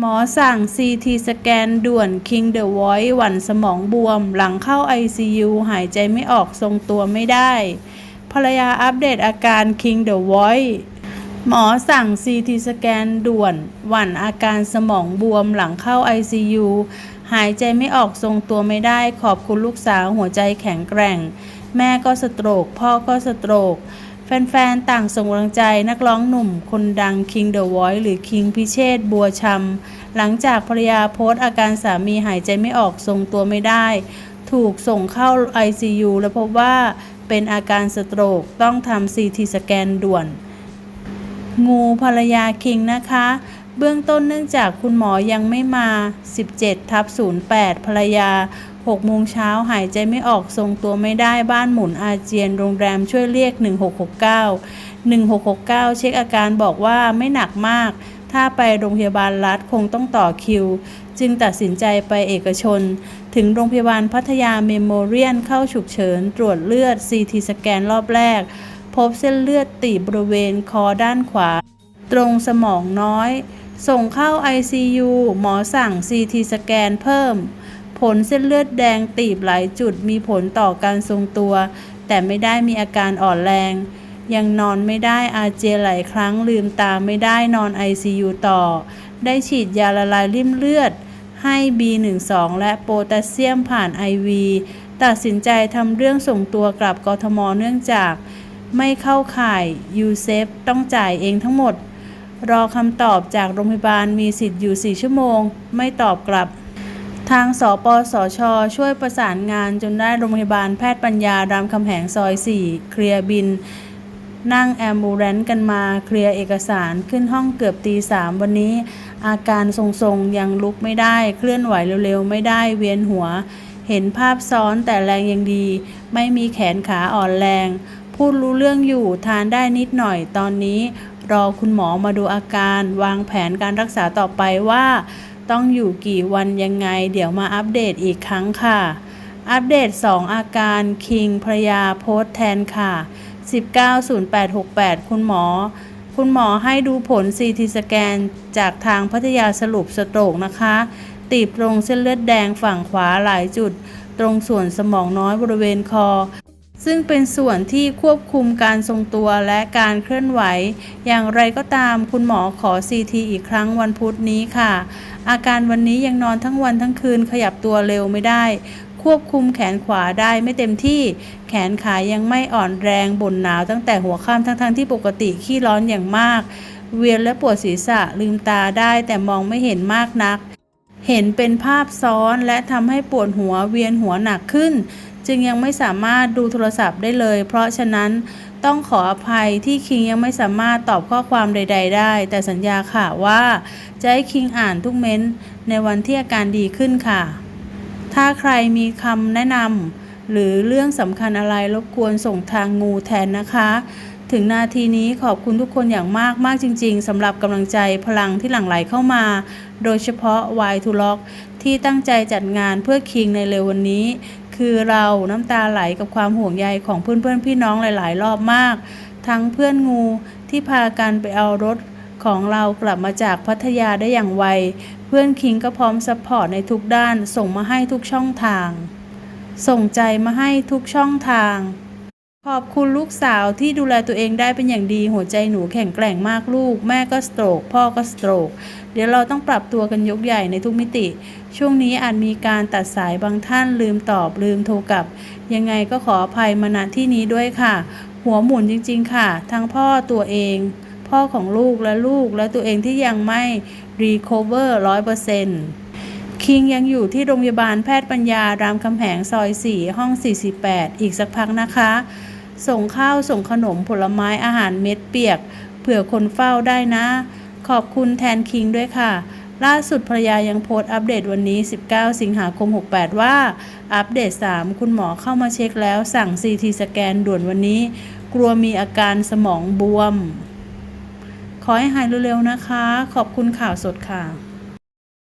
หมอสั่ง CT สแกนด่วน King the Voice หวั่นสมองบวม หลังเข้า ICU หายใจไม่ออกทรงตัวไม่ได้ ภรรยาอัปเดตอาการ King the Voice หมอสั่ง CT สแกนด่วน หวั่นอาการสมองบวมหลังเข้า ICU หายใจไม่ออกทรงตัวไม่ได้ ขอบคุณลูกสาวหัวใจแข็งแกร่ง แม่ก็สโตรก พ่อก็สโตรก แฟนๆ ต่างส่งกำลังใจนักร้องหนุ่มคนดังคิงเดอะวอยหรือคิงพิเชษบัวชำหลังจากภรรยาโพสต์อาการสามีหายใจไม่ออกทรงตัวไม่ได้ ถูกส่งเข้า ICU และพบว่าเป็นอาการสโตรกต้องทำซีทีสแกนด่วน งูภรรยาคิงนะคะ เบื้องต้นเนื่องจากคุณหมอยังไม่มา 17ทับ08 ภรรยา6โมงเช้าหายใจไม่ออกทรงตัวไม่ได้บ้านหมุนอาเจียนโรงแรมช่วยเรียก 1669 1669 เช็คอาการบอกว่าไม่หนักมาก ถ้าไปโรงพยาบาลรัฐคงต้องต่อคิว จึงตัดสินใจไปเอกชน ถึงโรงพยาบาลพัทยาเมโมเรียนเข้าฉุกเฉิน ตรวจเลือด CT สแกนรอบแรก พบเส้นเลือดตีบบริเวณคอด้านขวา ตรงสมองน้อย ส่งเข้า ICU หมอสั่ง CT สแกนเพิ่ม ผลเส้นเลือดแดงตีบหลายจุดมีผลต่อการทรงตัว แต่ไม่ได้มีอาการอ่อนแรง ยังนอนไม่ได้อาเจียหลายครั้งลืมตาไม่ได้นอน ICU ต่อ ได้ฉีดยาละลายริ่มเลือด ให้ B12 และโพแทสเซียมผ่าน IV ตัดสินใจทำเรื่องส่งตัวกลับกทมเนื่องจาก ไม่เข้าข่ายยูเซฟต้องจ่ายเองทั้งหมด รอคำตอบจากโรงพยาบาลมีสิทธิ์อยู่ 4 ชั่วโมง ไม่ตอบกลับ ทางสปสช ช่วยประสานงานจนได้โรงพยาบาลแพทย์ปัญญารามคำแหงซอย 4 เคลียร์บิน นั่งแอมบูเรนซ์กันมาเคลียร์เอกสารขึ้นห้องเกือบตีสามวันนี้ อาการทรงๆ ยังลุกไม่ได้เคลื่อนไหวเร็วๆ ไม่ได้เวียนหัว เห็นภาพซ้อนแต่แรงยังดี ไม่มีแขนขาอ่อนแรงพูดรู้เรื่องอยู่ทานได้นิดหน่อยตอนนี้ รอคุณหมอมาดูอาการ วางแผนการรักษาต่อไปว่า ต้องอยู่กี่วันยังไง เดี๋ยวมาอัปเดตอีกครั้งค่ะ อัปเดต 2 อาการคิงภรรยาโพสต์แทนค่ะ 190868 คุณหมอ คุณหมอให้ดูผล CT สแกนจากทางพัทยาสรุปสโตรกนะคะตีบตรงเส้นเลือดแดงฝั่งขวาหลายจุด ตรงส่วนสมองน้อยบริเวณคอ ซึ่งเป็นส่วนที่ควบคุมการทรงตัวและการเคลื่อนไหว อย่างไรก็ตามคุณหมอขอ CT อีกครั้งวันพุธนี้ค่ะ อาการวันนี้ยังนอนทั้งวันทั้งคืนขยับตัวเร็วไม่ได้ ควบคุมแขนขวาได้ไม่เต็มที่ แขนขายังไม่อ่อนแรงบ่นหนาวตั้งแต่หัวค่ำทั้งๆที่ปกติขี้ร้อนอย่างมาก เวียนและปวดศีรษะลืมตาได้แต่มองไม่เห็นมากนัก เห็นเป็นภาพซ้อนและทำให้ปวดหัวเวียนหัวหนักขึ้น จึงยังไม่สามารถดูโทรศัพท์ได้เลย เพราะฉะนั้นต้องขออภัยที่คิงยังไม่สามารถตอบข้อความใด ๆ ได้ แต่สัญญาค่ะว่าจะให้คิงอ่านทุกเม้นต์ในวันที่อาการดีขึ้นค่ะ ถ้าใครมีคำแนะนำหรือเรื่องสำคัญอะไรรบกวนส่งทางงูแทนนะคะ ถึงนาทีนี้ขอบคุณทุกคนอย่างมากมากจริง ๆสำหรับกำลังใจพลังที่หลั่งไหลเข้ามา โดยเฉพาะ Y to Lock ที่ตั้งใจจัดงานเพื่อคิงในเร็ววันนี้ คือเราน้ำตาไหลกับความห่วงใยของเพื่อนๆพี่น้องหลาย ๆ รอบมาก ทั้งเพื่อนงูที่พากันไปเอารถของเรากลับมาจากพัทยาได้อย่างไว เพื่อนคิงก็พร้อมซัพพอร์ตในทุกด้าน ส่งมาให้ทุกช่องทาง ส่งใจมาให้ทุกช่องทาง ขอบคุณลูกสาวที่ดูแลตัวเองได้เป็นอย่างดี หัวใจหนูแข็งแกร่งมากลูก แม่ก็สโตรก พ่อก็สโตรก เดี๋ยวเราต้องปรับตัวกันยกใหญ่ในทุกมิติ ช่วงนี้อาจมีการตัดสายบางท่านลืมตอบลืมโทรกลับ ยังไงก็ขออภัยมาณที่นี้ด้วยค่ะ หัวหมุนจริง ๆ ค่ะ ทั้งพ่อตัวเอง พ่อของลูกและลูกและตัวเองที่ยังไม่ recover ร้อยเปอร์เซ็นต์ คิงยังอยู่ที่โรงพยาบาลแพทย์ปัญญารามคำแหงซอย 4 ห้อง 48 อีกสักพักนะคะ ส่งข้าวส่งขนมผลไม้อาหารเม็ดเปียก เผื่อคนเฝ้าได้นะ ขอบคุณแทนคิงด้วยค่ะ ล่าสุดภรรยายังโพสต์อัปเดตวันนี้ 19 สิงหาคม 68 ว่า อัปเดต 3 คุณหมอเข้ามาเช็คแล้วสั่ง CT สแกนด่วนวันนี้ กลัวมีอาการสมองบวม ขอให้หายเร็วๆนะคะ ขอบคุณข่าวสดค่ะ